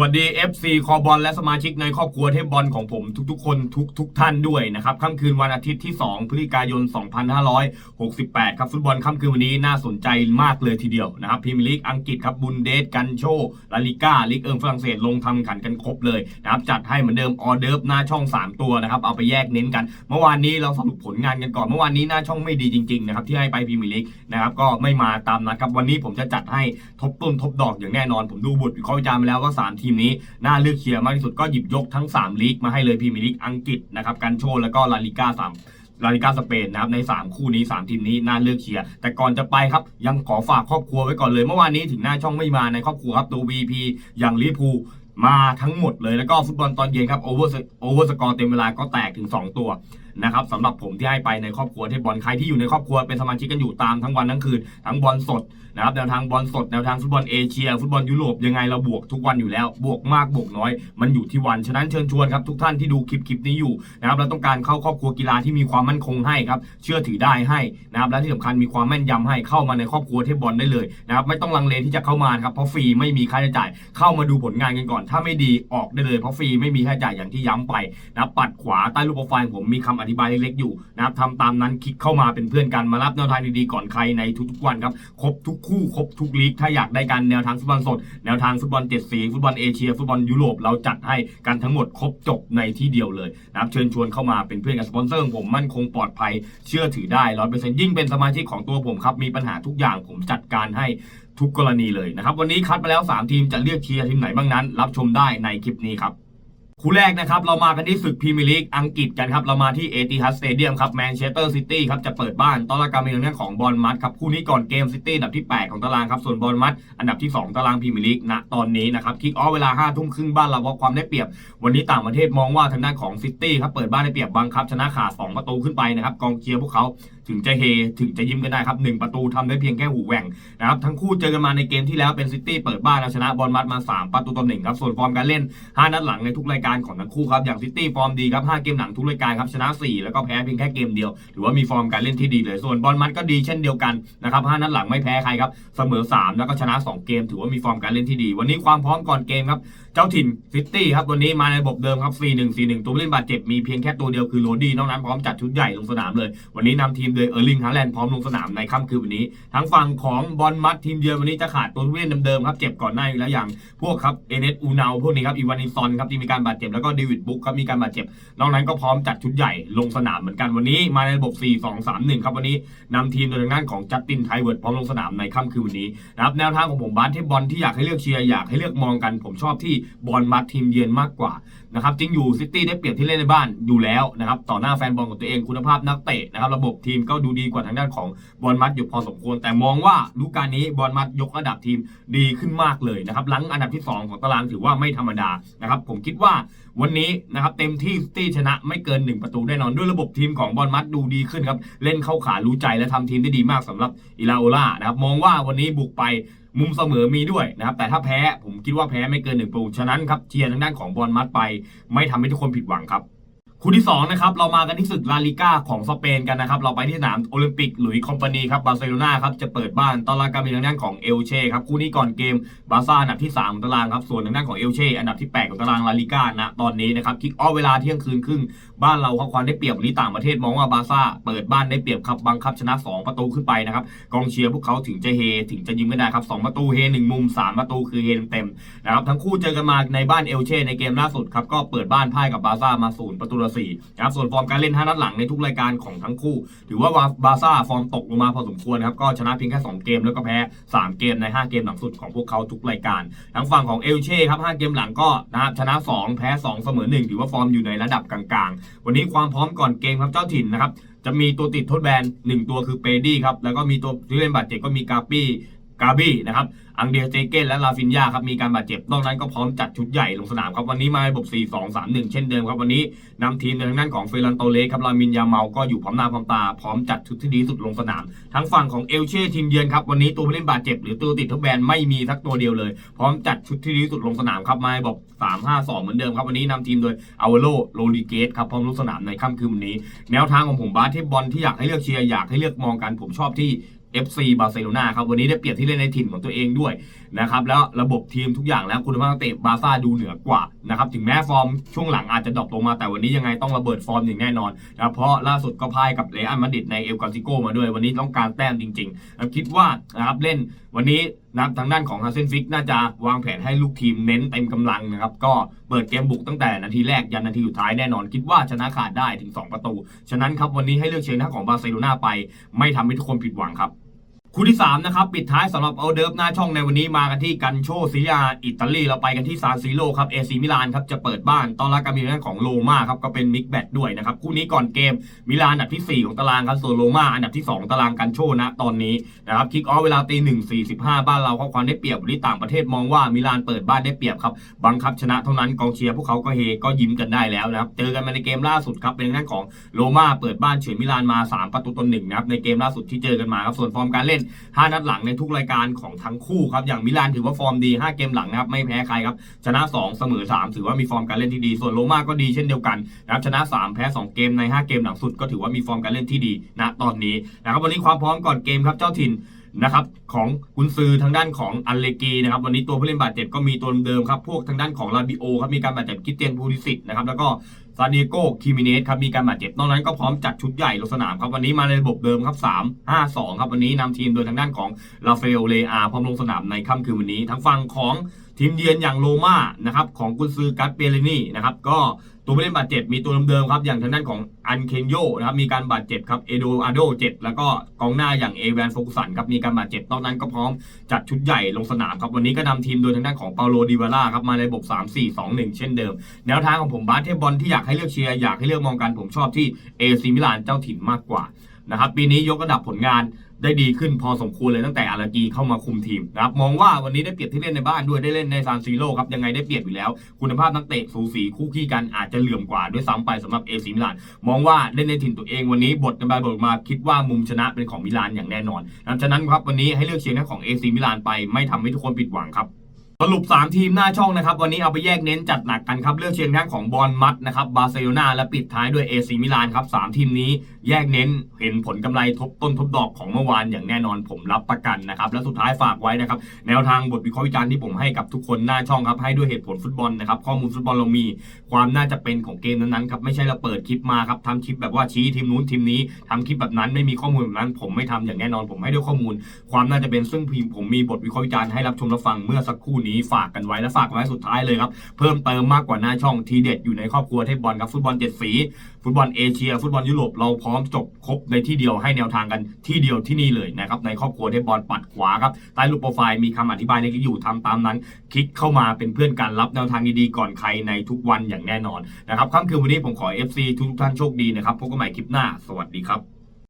วัสดี FC คอบอลและสมาชิกในครอบครัวเทพบอลของผมทุกๆ คนทุกๆทท่านด้วยนะครับค่ำคืนวันอาทิตย์ที่ 2 พฤศจิกายน 2568 ครับฟุตบอลค่ำคืนวันนี้น่าสนใจมากเลยทีเดียวนะครับพรีเมียร์ลีกอังกฤษครับบุนเดสกันโชลาลิก้าลีกเอิงฝรั่งเศสลงทำขันกันครบเลยนะครับจัดให้เหมือนเดิมออเดิร์ฟหน้าช่อง 3 ตัวนะครับเอาไปแยกเน้นกัน เมื่อวานนี้เราสรุปผลงานกันก่อนเมื่อวานนี้หน้าช่องไม่ดีจริงๆนะครับที่ให้ไปพรีเมียร์ลีกนะครับก็ไม่มาตามนัดครับวันนี้ผมจะจัดให้ทบต้นทบดอกอย่างแน่นอน ผมดูบทวิเคราะห์วิจารณ์มาแล้วก็สามทีมนี้น่าเลือกเชียร์มากที่สุดก็หยิบยกทั้ง 3 ลีกมาให้เลยพรีเมียร์ลีกอังกฤษนะครับกันโชแล้วก็ลาลิก้าสามลาลิก้าสเปนนะครับใน 3 คู่นี้ 3 ทีมนี้น่าเลือกเชียร์แต่ก่อนจะไปครับ ยังขอฝากครอบครัวไว้ก่อนเลยเมื่อวานนี้ถึงหน้าช่องไม่มาในครอบครัวครับตัว VP อย่างลิพูมาทั้งหมดเลยแล้วก็ฟุตบอลตอนเย็นครับโอเวอร์โอเวอร์สกอร์เต็มเวลาก็แตกถึง 2 ตัว นะครับสำหรับผมที่ให้ไปในครอบครัวเทพบอลใครที่อยู่ในครอบครัวเป็นสมาชิกกันอยู่ตามทั้งวันทั้งคืนทั้งบอลสดนะครับแนวทางบอลสดแนวทางฟุตบอลเอเชีย ฟุตบอลยุโรปยังไงเราบวกทุกวันอยู่แล้ว บวกมากบวกน้อย มันอยู่ที่วันฉะนั้นเชิญชวนครับทุกท่านที่ดูคลิปคลิปนี้อยู่นะครับเราต้องการเข้าครอบครัวกีฬาที่มีความมั่นคงให้ครับเชื่อถือได้ให้นะครับและที่สำคัญมีความแม่นยำให้เข้ามาในครอบครัวเทพบอลได้เลยนะครับไม่ต้องลังเลที่จะเข้ามาครับเพราะฟรีไม่มีค่าใช้จ่าย เข้ามาดูผลงานกันก่อน ถ้าไม่ดีออกได้เลยเพราะฟรีไม่มีค่าใช้จ่ายอย่างที่ย้ำไปนะปัดขวาใต้รูปโปรไฟล์ผมมีคำอธิบายเล็กๆอยู่นะครับทำตามนั้นคลิกเข้ามาเป็นเพื่อนกันมารับแนวทางดีๆก่อนใครในทุกๆวันครับครบทุกคู่ครบทุกลีกถ้าอยากได้กันแนวทางฟุตบอลสด แนวทางฟุตบอลเจ็ดสีฟุตบอลเอเชียฟุตบอลยุโรปเราจัดให้กันทั้งหมดครบจบในที่เดียวเลยนะครับเชิญชวนเข้ามาเป็นเพื่อนกับสปอนเซอร์ของผมมั่นคงปลอดภัยเชื่อถือได้ร้อยเปอร์เซ็นต์ยิ่งเป็นสมาชิกของตัวผมครับมีปัญหาทุกอย่างผมจัดการให้ทุกกรณีเลยนะครับวันนี้คัดมาแล้ว 3 ทีมจะเลือกเชียร์ทีมไหนบ้างนั้น รับชมได้ในคลิปนี้ครับ คู่แรกนะครับเรามากันที่ศึกพรีเมียร์ลีกอังกฤษกันครับเรามาที่เอติฮัดสเตเดียมครับแมนเชสเตอร์ซิตี้ครับจะเปิดบ้านต้อนรับการมาเยือนของบอลมัดครับคู่นี้ก่อนเกมซิตี้อันดับที่ 8 ของตารางครับส่วนบอลมัดอันดับที่ 2 ตารางพรีเมียร์ลีกณตอนนี้นะครับคิกออฟเวลา5ทุ่มครึ่งบ้านเราเพราะความได้เปรียบ วันนี้ต่างประเทศมองว่าทางด้านของซิตี้ครับเปิดบ้านได้เปรียบบังคับชนะขาด2ประตูขึ้นไปนะครับกองเชียร์พวกเขา ถึงจะเฮถึงจะยิ้มกันได้ครับหนึ่งประตูทำได้เพียงแค่หูแหว่งนะครับทั้งคู่เจอกันมาในเกมที่แล้วเป็นซิตี้เปิดบ้านแล้วชนะบอลมัดมา 3 ประตูต่อหนึ่งครับส่วนฟอร์มการเล่น 5 นัดหลังในทุกรายการของทั้งคู่ครับอย่างซิตี้ฟอร์มดีครับ5เกมหลังทุกรายการครับชนะ 4 แล้วก็แพ้เพียงแค่เกมเดียวถือว่ามีฟอร์มการเล่นที่ดีเลย ส่วนบอลมัดก็ดีเช่นเดียวกันนะครับ5นัดหลังไม่แพ้ใครครับเสมอ 3 แล้วก็ชนะ 2 เกม ถือว่ามีฟอร์มการเล่นที่ดี วันนี้ความพร้อมก่อนเกมครับ เจ้าถิ่นซิตี้ครับวันนี้มาในระบบเดิมครับ 4 1 4 1 ตัวผู้เล่นบาดเจ็บมีเพียงแค่ตัวเดียวคือโรดี้นอกนั้นพร้อมจัดชุดใหญ่ลงสนามเลย วันนี้นำทีมโดยเออร์ลิงฮาแลนด์พร้อมลงสนามในค่ำคืนวันนี้ ทั้งฝั่งของบอลมัดทีมเยือนวันนี้จะขาดตัวผู้เล่นเดิมๆครับเจ็บก่อนหน้าอยู่แล้วอย่างพวกครับเอเนสอูนาวพวกนี้ครับอีวานิซอนครับที่มีการบาดเจ็บแล้วก็เดวิดบุ๊กครับมีการบาดเจ็บนอกนั้นก็พร้อมจัดชุดใหญ่ลงสนามเหมือนกันวันนี้มาในระบบ 4 2 3 1 ครับวันนี้นำทีมโดยทางด้านของจัสตินไทเวิร์ดพร้อมลงสนามในค่ำคืนวันนี้นะครับแนวทางของผมบาสที่บอลที่อยากให้เลือกเชียร์อยากให้เลือกมองกันผมชอบที่บอลมัดทีมเยือนมากกว่า นะครับจริงอยู่ซิตี้ได้เปรียบที่เล่นในบ้านอยู่แล้วนะครับต่อหน้าแฟนบอลของตัวเองคุณภาพนักเตะนะครับระบบทีมก็ดูดีกว่าทางด้านของบอลมัดอยู่พอสมควร แต่มองว่าฤดูกาลนี้บอลมัดยกระดับทีมดีขึ้นมากเลยนะครับหลังอันดับที่ 2 ของตารางถือว่าไม่ธรรมดานะครับผมคิดว่าวันนี้นะครับเต็มที่ซิตี้ชนะไม่เกิน 1 ประตูแน่นอนด้วยระบบทีมของบอลมัดดูดีขึ้นครับเล่นเข้าขารู้ใจและทำทีมได้ดีมากสำหรับอิลาโอล่านะครับมองว่าวันนี้บุกไปมุมเสมอมีด้วยนะครับแต่ถ้าแพ้ผมคิดว่าแพ้ไม่เกินหนึ่งประตูฉะนั้นครับเชียร์ทางด้านของบอลมัดไปไม่ทำให้ทุกคนผิดหวังครับ คู่ที่2นะครับเรามากันที่ศึกลาลิก้าของสเปนกันนะครับ เราไปที่สนามโอลิมปิกหลุยส์คอมพานีครับบาร์เซโลนาครับจะเปิดบ้านตารางการเป็นทางด้านของเอลเช่ครับคู่นี้ก่อนเกมบาร์ซ่าอันดับที่3ของตารางครับส่วนทางด้านของเอลเช่อันดับที่ 8 ของตารางลาลิก้านะตอนนี้นะครับคิกออฟเวลาเที่ยงคืนครึ่งบ้านเราครับความได้เปรียบนี้ต่างประเทศมองว่าบาร์ซ่าเปิดบ้านได้เปรียบครับบังคับชนะ 2 ประตูขึ้นไปนะครับกองเชียร์พวกเขาถึงจะเฮถึงจะยิ้มไม่ได้ครับสประตูเฮ1มุม 3 ประตูคือเฮเต็มนะครับทั้งคู่เจอกันมาในบ้านเอลเช่ในเกมล่าสุดครับก็เปิดบ้านพ่ายกับบาซ่ามา0ประตูต่อ4นะครับส่วนฟอร์มการเล่น 5 นัดหลังในทุกรายการของทั้งคู่ ถือว่าบาซ่าฟอร์มตกลงมาพอสมควรครับก็ชนะเพียงแค่ 2 เกมแล้วก็แพ้ 3 เกมใน 5 เกมหลังสุดของพวกเขาทุกรายการทั้งฝั่งของเอลเช่ครับ 5 เกมหลังก็นะครับชนะ 2 แพ้ 2 เสมอ 1 ถือว่าฟอร์มอยู่ในระดับกลางๆ วันนี้ความพร้อมก่อนเกมครับเจ้าถิ่นนะครับจะมีตัวติดทดแบน1ตัวคือเปดี้ครับแล้วก็มีตัวที่เล่นบาดเจ็บก็มีกาปี กาบี้นะครับ อังเดียเจเกนและลาฟินยาครับ มีการบาดเจ็บ นอกนั้นก็พร้อมจัดชุดใหญ่ลงสนามครับ วันนี้มาระบบ 4 2 3 1 เช่นเดิมครับ วันนี้นำทีมในทางด้านของเฟรันโตเลสครับ ลามินยาเมา ก็อยู่พร้อมหน้าพร้อมตา พร้อมจัดชุดที่ดีสุดลงสนาม ทั้งฝั่งของเอลเช่ทีมเยือนครับ วันนี้ตัวผู้เล่นบาดเจ็บ หรือตัวติดทดแบนไม่มีสักตัวเดียวเลย พร้อมจัดชุดที่ดีสุดลงสนามครับ มาระบบ3 5 2 เหมือนเดิมครับ วันนี้นำทีมโดยอาวโลโรดิเกสครับ พร้อมลงสนามในค่ำคืนวันนี้ แนวทางของผมบาสที่บอลที่อยากให้เลือกเชียร์อยากให้เลือกมองกันผมชอบที่ FC บาร์เซโลนาครับวันนี้ได้เปรียบที่เล่นในถิ่นของตัวเองด้วยนะครับแล้วระบบทีมทุกอย่างแล้วคุณภาพนักเตะบาร์ซ่าดูเหนือกว่านะครับถึงแม้ฟอร์มช่วงหลังอาจจะดรอปลงมาแต่วันนี้ยังไงต้องระเบิดฟอร์มอย่างแน่นอนนะเพราะล่าสุดก็พ่ายกับเรอัลมาดริดในเอลกาซิโกมาด้วยวันนี้ต้องการแต้มจริงๆคิดว่านะครับเล่นวันนี้นับทางด้านของฮาเซนฟิกน่าจะวางแผนให้ลูกทีมเน้นเต็มกำลังนะครับก็เปิดเกมบุกตั้งแต่นาทีแรกยันนาทีสุดท้ายแน่นอน คิดว่าชนะขาดได้ถึง 2 ประตู ฉะนั้นครับวันนี้ให้เลือกเชียร์หน้าของบาร์เซโลนาไป ไม่ทำให้ทุกคนผิดหวังครับ คู่ที่ 3 นะครับ ปิดท้ายสำหรับเอาเดิฟหน้าช่องในวันนี้มากันที่กันโชซิยาอิตาลีเราไปกันที่ซานซิโรครับเอซีมิลานครับจะเปิดบ้านต้อนรับการมีเรื่องของโรม่าครับก็เป็นมิกแบทด้วยนะครับคู่นี้ก่อนเกมมิลานอันดับที่ 4 ของตารางครับส่วนโรม่าอันดับที่ 2 ตารางกันโชนะตอนนี้นะครับคิกออฟเวลาตีหนึ่งสี่สิบห้าบ้านเราเข้าความได้เปรียบวันนี้ต่างประเทศมองว่ามิลานเปิดบ้านได้เปรียบครับบังคับชนะเท่านั้นกองเชียร์พวกเขาก็เฮก็ยิ้มกันได้แล้วนะครับเจอกันมาในเกมล่าสุดครับเป็นทางด้านของโรม่าเปิดบ้านเฉือนมิลานมาสามประตูต่อหนึ่งนะครับในเกมล่าสุดที่เจอกันมาครับส่วนฟอร์มการเล่น5 นัดหลังในทุกรายการของทั้งคู่ครับอย่างมิลานถือว่าฟอร์มดี 5 เกมหลังนะครับไม่แพ้ใครครับชนะ 2 เสมอ 3 ถือว่ามีฟอร์มการเล่นที่ดี ส่วนโรม่าก็ดีเช่นเดียวกันนะครับชนะ 3 แพ้ 2 เกมใน 5 เกมหลังสุดก็ถือว่ามีฟอร์มการเล่นที่ดีนะตอนนี้นะครับวันนี้ความพร้อมก่อนเกมครับเจ้าถิ่นนะครับของกุนซือทางด้านของอัลเลกีนะครับวันนี้ตัวผู้เล่นบาดเจ็บก็มีตัวเดิมครับพวกทางด้านของลาบิโอครับมีการบาดเจ็บคิเตียนพูลิสิตนะครับแล้วก็ ซาดิโกคิมิเนสครับมีการบาดเจ็บนอกนั้นก็พร้อมจัดชุดใหญ่ลงสนามครับวันนี้มาในระบบเดิมครับ 3 5 2 ครับวันนี้นำทีมโดยทางด้านของลาเฟลเลอาพร้อมลงสนามในค่ำคืนวันนี้ทั้งฝั่งของ ทีมเยือนอย่างโรม่านะครับของกุนซือกัสเปเรนี่นะครับก็ตัวผู้เล่นบาดเจ็บมีตัวเดิมๆครับอย่างทางด้านของอันเคนโยนะครับมีการบาดเจ็บครับเอโดอาโดเจ็บแล้วก็กองหน้าอย่างเอแวนโฟกุสันครับมีการบาดเจ็บนอกนั้นก็พร้อมจัดชุดใหญ่ลงสนามครับวันนี้ก็นำทีมโดยทางด้านของเปาโลดิวาร่าครับมาในระบบ3 4 2 1 เช่นเดิม แนวทางของผมบาสเทบอลที่อยากให้เลือกเชียร์อยากให้เลือกมองกันผมชอบที่เอซีมิลานเจ้าถิ่นมากกว่า นะครับปีนี้ยกระดับผลงานได้ดีขึ้นพอสมควรเลยตั้งแต่อารากีเข้ามาคุมทีมนะครับมองว่าวันนี้ได้เปรียบที่เล่นในบ้านด้วยได้เล่นในซานซีโร่ครับยังไงได้เปรียบอยู่แล้ว คุณภาพนักเตะสูสีคู่ขี้กันอาจจะเหลื่อมกว่าด้วยซ้ำไปสำหรับเอซีมิลานมองว่าเล่นในถิ่นตัวเองวันนี้บทกันไปบทมาคิดว่ามุมชนะเป็นของมิลานอย่างแน่นอนนะครับฉะนั้นครับวันนี้ให้เลือกเชียร์นะของเอซีมิลานไปไม่ทำให้ทุกคนผิดหวังครับ สรุป 3 ทีมหน้าช่องนะครับ วันนี้เอาไปแยกเน้นจัดหนักกันครับ เลือกเชียงทั้งของบอลมัดนะครับบาร์เซโลนาและปิดท้ายด้วยเอซีมิลานครับสามทีมนี้แยกเน้นเห็นผลกำไรทบต้นทบดอกของเมื่อวานอย่างแน่นอนผมรับประกันนะครับ และสุดท้ายฝากไว้นะครับ แนวทางบทวิเคราะห์วิจารณ์ที่ผมให้กับทุกคนหน้าช่องครับ ให้ด้วยเหตุผลฟุตบอลนะครับ ข้อมูลฟุตบอลเรามี ความน่าจะเป็นของเกมนั้นๆครับไม่ใช่เราเปิดคลิปมาครับทำคลิปแบบว่าชี้ทีมนู้นทีมนี้ทำคลิปแบบนั้นไม่มีข้อมูลแบบนั้น ผมไม่ทำอย่างแน่นอน ผมให้ด้วยข้อมูล ความน่าจะเป็นซึ่งพิมผมมีบทวิเคราะห์วิจารณ์ให้รับชมรับฟังเมื่อสักครู่นี้ฝากกันไว้และฝากไว้สุดท้ายเลยครับ เพิ่มเติมมากกว่าหน้าช่องทีเด็ดอยู่ในครอบครัวเทพบอลครับฟุตบอลเจ็ดสีฟุตบอลเอเชีย ฟุตบอลยุโรปเราพร้อมจบครบในที่เดียวให้แนวทางกันที่เดียวที่นี่เลยนะครับในครอบครัวเทพบอลปัดขวาครับใต้รูปโปรไฟล์มีคำอธิบายในคลิปอยู่ทำตามนั้น คลิกเข้ามาเป็นเพื่อนกันรับแนวทางดีๆก่อนใครในทุกวันอย่างแน่นอนนะครับค่ำคืนวันนี้ผมขอ FC ทุกท่านโชคดีนะครับพบกันใหม่คลิปหน้า สวัสดีครับ